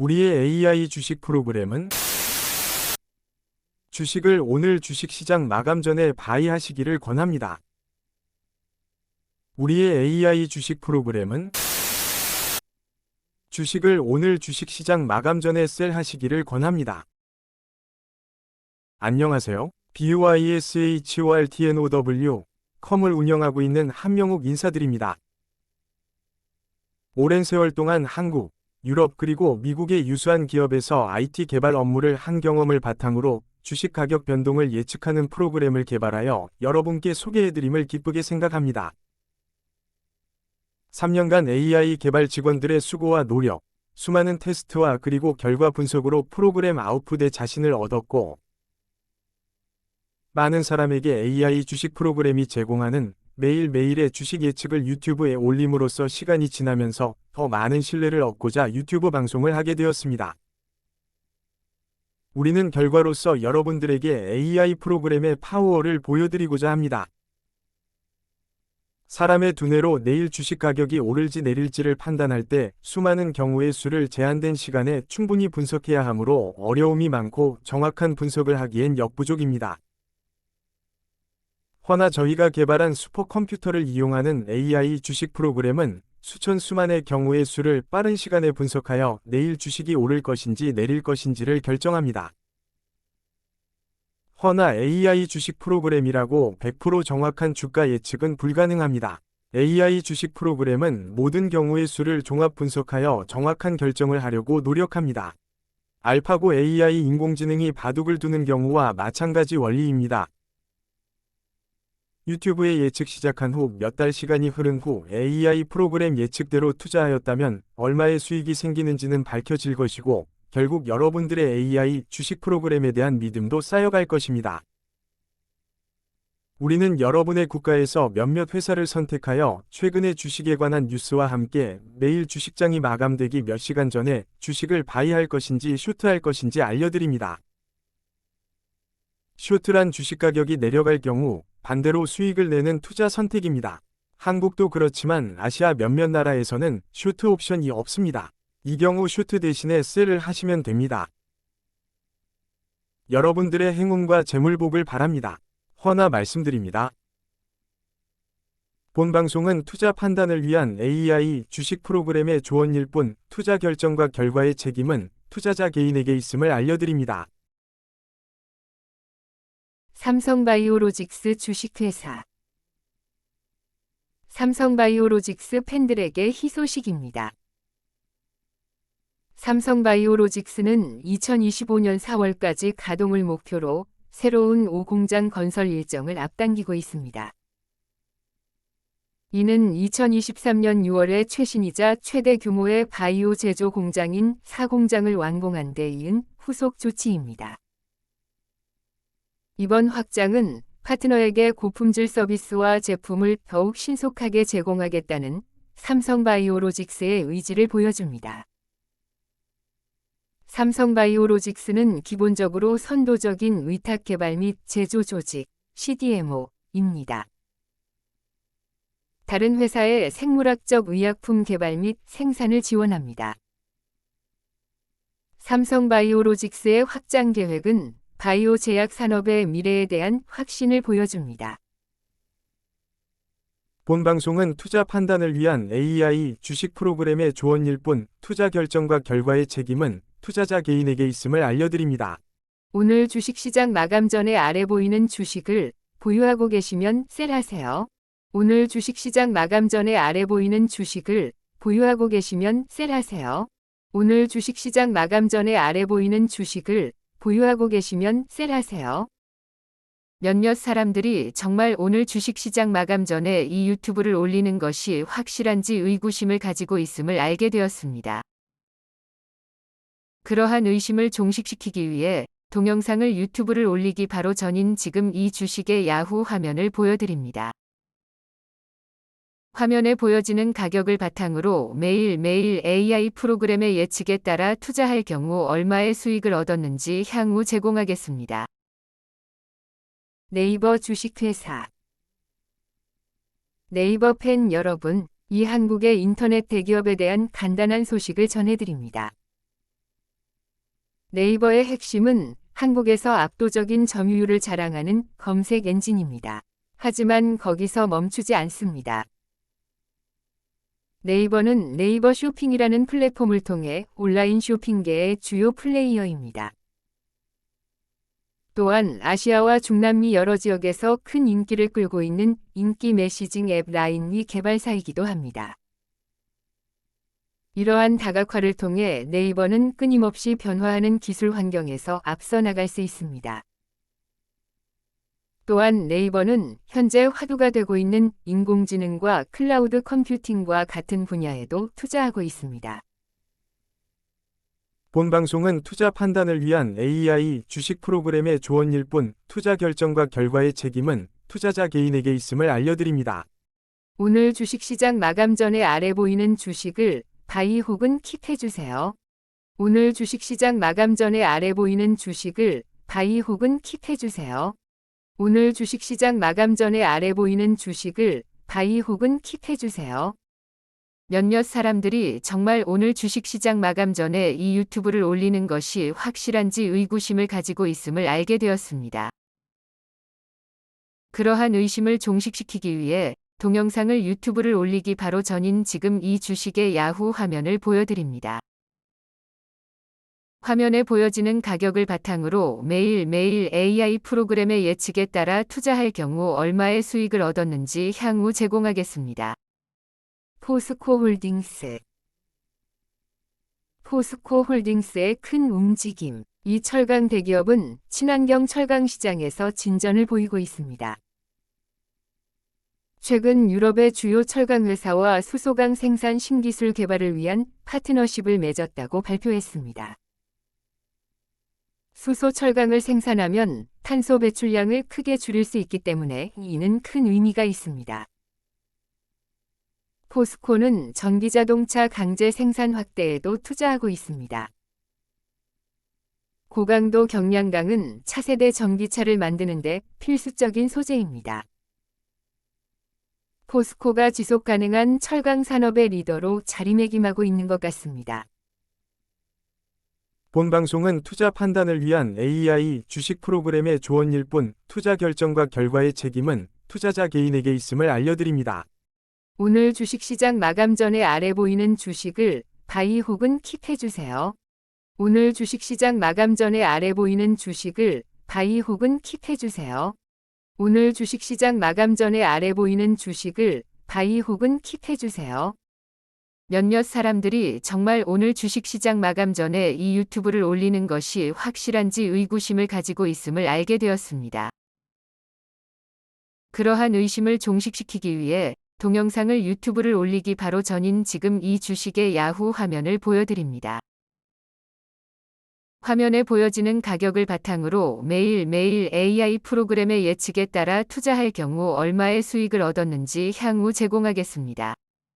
우리의 AI 주식 프로그램은 주식을 오늘 주식시장 마감 전에 바이하시기를 권합니다. 우리의 AI 주식 프로그램은 주식을 오늘 주식시장 마감 전에 셀하시기를 권합니다. 안녕하세요. BYSHORTNOW 컴을 운영하고 있는 한명욱 인사드립니다. 오랜 세월 동안 한국, 유럽 그리고 미국의 유수한 기업에서 IT 개발 업무를 한 경험을 바탕으로 주식 가격 변동을 예측하는 프로그램을 개발하여 여러분께 소개해드림을 기쁘게 생각합니다. 3년간 AI 개발 직원들의 수고와 노력, 수많은 테스트와 그리고 결과 분석으로 프로그램 아웃풋에 자신을 얻었고, 많은 사람에게 AI 주식 프로그램이 제공하는 매일매일의 주식 예측을 유튜브에 올림으로써 시간이 지나면서 더 많은 신뢰를 얻고자 유튜브 방송을 하게 되었습니다. 우리는 결과로서 여러분들에게 AI 프로그램의 파워를 보여드리고자 합니다. 사람의 두뇌로 내일 주식 가격이 오를지 내릴지를 판단할 때 수많은 경우의 수를 제한된 시간에 충분히 분석해야 하므로 어려움이 많고 정확한 분석을 하기엔 역부족입니다. 허나 저희가 개발한 슈퍼컴퓨터를 이용하는 AI 주식 프로그램은 수천 수만의 경우의 수를 빠른 시간에 분석하여 내일 주식이 오를 것인지 내릴 것인지를 결정합니다. 허나 AI 주식 프로그램이라고 100% 정확한 주가 예측은 불가능합니다. AI 주식 프로그램은 모든 경우의 수를 종합 분석하여 정확한 결정을 하려고 노력합니다. 알파고 AI 인공지능이 바둑을 두는 경우와 마찬가지 원리입니다. 유튜브에 예측 시작한 후 몇 달 시간이 흐른 후 AI 프로그램 예측대로 투자하였다면 얼마의 수익이 생기는지는 밝혀질 것이고 결국 여러분들의 AI 주식 프로그램에 대한 믿음도 쌓여갈 것입니다. 우리는 여러분의 국가에서 몇몇 회사를 선택하여 최근의 주식에 관한 뉴스와 함께 매일 주식장이 마감되기 몇 시간 전에 주식을 바이할 것인지 쇼트할 것인지 알려드립니다. 쇼트란 주식 가격이 내려갈 경우 반대로 수익을 내는 투자 선택입니다. 한국도 그렇지만 아시아 몇몇 나라에서는 쇼트 옵션이 없습니다. 이 경우 쇼트 대신에 셀을 하시면 됩니다. 여러분들의 행운과 재물복을 바랍니다. 허나 말씀드립니다. 본 방송은 투자 판단을 위한 AI 주식 프로그램의 조언일 뿐 투자 결정과 결과의 책임은 투자자 개인에게 있음을 알려드립니다. 삼성바이오로직스 주식회사 삼성바이오로직스 팬들에게 희소식입니다. 삼성바이오로직스는 2025년 4월까지 가동을 목표로 새로운 5공장 건설 일정을 앞당기고 있습니다. 이는 2023년 6월에 최신이자 최대 규모의 바이오 제조 공장인 4공장을 완공한 데 이은 후속 조치입니다. 이번 확장은 파트너에게 고품질 서비스와 제품을 더욱 신속하게 제공하겠다는 삼성바이오로직스의 의지를 보여줍니다. 삼성바이오로직스는 기본적으로 선도적인 위탁 개발 및 제조 조직, CDMO입니다. 다른 회사의 생물학적 의약품 개발 및 생산을 지원합니다. 삼성바이오로직스의 확장 계획은 바이오 제약 산업의 미래에 대한 확신을 보여줍니다. 본 방송은 투자 판단을 위한 AI 주식 프로그램의 조언일 뿐 투자 결정과 결과의 책임은 투자자 개인에게 있음을 알려드립니다. 오늘 주식시장 마감 전에 아래 보이는 주식을 보유하고 계시면 셀하세요. 오늘 주식시장 마감 전에 아래 보이는 주식을 보유하고 계시면 셀하세요. 오늘 주식시장 마감 전에 아래 보이는 주식을 보유하고 계시면 셀하세요. 몇몇 사람들이 정말 오늘 주식시장 마감 전에 이 유튜브를 올리는 것이 확실한지 의구심을 가지고 있음을 알게 되었습니다. 그러한 의심을 종식시키기 위해 동영상을 유튜브를 올리기 바로 전인 지금 이 주식의 야후 화면을 보여드립니다. 화면에 보여지는 가격을 바탕으로 매일매일 AI 프로그램의 예측에 따라 투자할 경우 얼마의 수익을 얻었는지 향후 제공하겠습니다. 네이버 주식회사 네이버 팬 여러분, 이 한국의 인터넷 대기업에 대한 간단한 소식을 전해드립니다. 네이버의 핵심은 한국에서 압도적인 점유율을 자랑하는 검색 엔진입니다. 하지만 거기서 멈추지 않습니다. 네이버는 네이버 쇼핑이라는 플랫폼을 통해 온라인 쇼핑계의 주요 플레이어입니다. 또한 아시아와 중남미 여러 지역에서 큰 인기를 끌고 있는 인기 메시징 앱 라인미 개발사이기도 합니다. 이러한 다각화를 통해 네이버는 끊임없이 변화하는 기술 환경에서 앞서 나갈 수 있습니다. 또한 네이버는 현재 화두가 되고 있는 인공지능과 클라우드 컴퓨팅과 같은 분야에도 투자하고 있습니다. 본 방송은 투자 판단을 위한 AI 주식 프로그램의 조언일 뿐 투자 결정과 결과의 책임은 투자자 개인에게 있음을 알려드립니다. 오늘 주식시장 마감 전에 아래 보이는 주식을 바이 혹은 킵해주세요. 오늘 주식시장 마감 전에 아래 보이는 주식을 바이 혹은 킵해주세요. 오늘 주식시장 마감 전에 아래 보이는 주식을 바이 혹은 킵해주세요. 몇몇 사람들이 정말 오늘 주식시장 마감 전에 이 유튜브를 올리는 것이 확실한지 의구심을 가지고 있음을 알게 되었습니다. 그러한 의심을 종식시키기 위해 동영상을 유튜브를 올리기 바로 전인 지금 이 주식의 야후 화면을 보여드립니다. 화면에 보여지는 가격을 바탕으로 매일매일 AI 프로그램의 예측에 따라 투자할 경우 얼마의 수익을 얻었는지 향후 제공하겠습니다. 포스코 홀딩스 포스코 홀딩스의 큰 움직임 이 철강 대기업은 친환경 철강 시장에서 진전을 보이고 있습니다. 최근 유럽의 주요 철강 회사와 수소강 생산 신기술 개발을 위한 파트너십을 맺었다고 발표했습니다. 수소 철강을 생산하면 탄소 배출량을 크게 줄일 수 있기 때문에 이는 큰 의미가 있습니다. 포스코는 전기자동차 강제 생산 확대에도 투자하고 있습니다. 고강도 경량강은 차세대 전기차를 만드는데 필수적인 소재입니다. 포스코가 지속 가능한 철강 산업의 리더로 자리매김하고 있는 것 같습니다. 본 방송은 투자 판단을 위한 AI 주식 프로그램의 조언일 뿐 투자 결정과 결과의 책임은 투자자 개인에게 있음을 알려드립니다. 오늘 주식시장 마감 전에 아래 보이는 주식을 바이 혹은 킵해주세요. 오늘 주식시장 마감 전에 아래 보이는 주식을 바이 혹은 킵해주세요. 오늘 주식시장 마감 전에 아래 보이는 주식을 바이 혹은 킵해주세요. 몇몇 사람들이 정말 오늘 주식시장 마감 전에 이 유튜브를 올리는 것이 확실한지 의구심을 가지고 있음을 알게 되었습니다. 그러한 의심을 종식시키기 위해 동영상을 유튜브를 올리기 바로 전인 지금 이 주식의 야후 화면을 보여드립니다. 화면에 보여지는 가격을 바탕으로 매일매일 AI 프로그램의 예측에 따라 투자할 경우 얼마의 수익을 얻었는지 향후 제공하겠습니다.